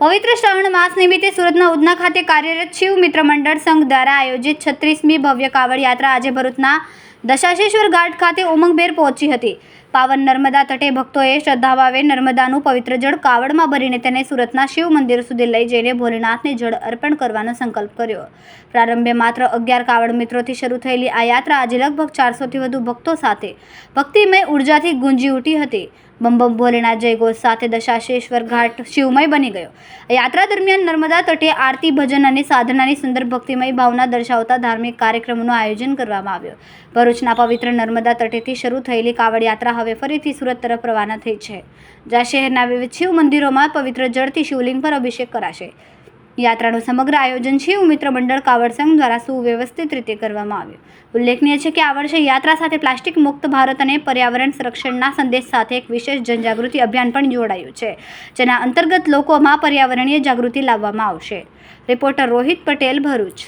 પવિત્ર શ્રાવણ માસ નિમિત્તે સુરતના ઉધના ખાતે કાર્યરત શિવ મિત્ર મંડળ સંઘ દ્વારા આયોજિત છત્રીસમી ભવ્ય કાવડ યાત્રા આજે ભરૂચના દશાશેશ્વર ઘાટ ખાતે ઉમંગભેર પહોંચી હતી. પાવન નર્મદા તટે ભક્તોએ શ્રદ્ધાભાવે નર્મદાનું પવિત્ર જળ કાવડમાં ભરીને તેને સુરતના શિવ મંદિર સુધી લઈ જઈને ભોલેનાથને જળ અર્પણ કરવાનો સંકલ્પ કર્યો. પ્રારંભે માત્ર અગિયાર કાવડ મિત્રોથી શરૂ થયેલી આ યાત્રા આજે લગભગ ચારસોથી વધુ ભક્તો સાથે ભક્તિમય ઉર્જાથી ગુંજી ઉઠી હતી. બમ બમ ભોલેનાથ જયઘોષ સાથે દશાશેશ્વર ઘાટ શિવમય બની ગયો. યાત્રા દરમિયાન નર્મદા તટે આરતી, ભજન અને સાધનાની સુંદર ભક્તિમય ભાવના દર્શાવતા ધાર્મિક કાર્યક્રમોનું આયોજન કરવામાં આવ્યું. ભરૂચના પવિત્ર નર્મદા તટેથી શરૂ થયેલી કાવડ યાત્રા હવે ફરીથી સુરત તરફ રવાના થઈ છે. જ્યાં શહેરના વિવિધ શિવ મંદિરોમાં પવિત્ર જળથી શિવલિંગ પર અભિષેક કરાશે. યાત્રાનું સમગ્ર આયોજન શિવ મિત્ર મંડળ કાવડ સંઘ દ્વારા સુવ્યવસ્થિત રીતે કરવામાં આવ્યું. ઉલ્લેખનીય છે કે આ વર્ષે યાત્રા સાથે પ્લાસ્ટિક મુક્ત ભારત અને પર્યાવરણ સંરક્ષણના સંદેશ સાથે એક વિશેષ જનજાગૃતિ અભિયાન પણ જોડાયું છે, જેના અંતર્ગત લોકોમાં પર્યાવરણીય જાગૃતિ લાવવામાં આવશે. રિપોર્ટર રોહિત પટેલ, ભરૂચ.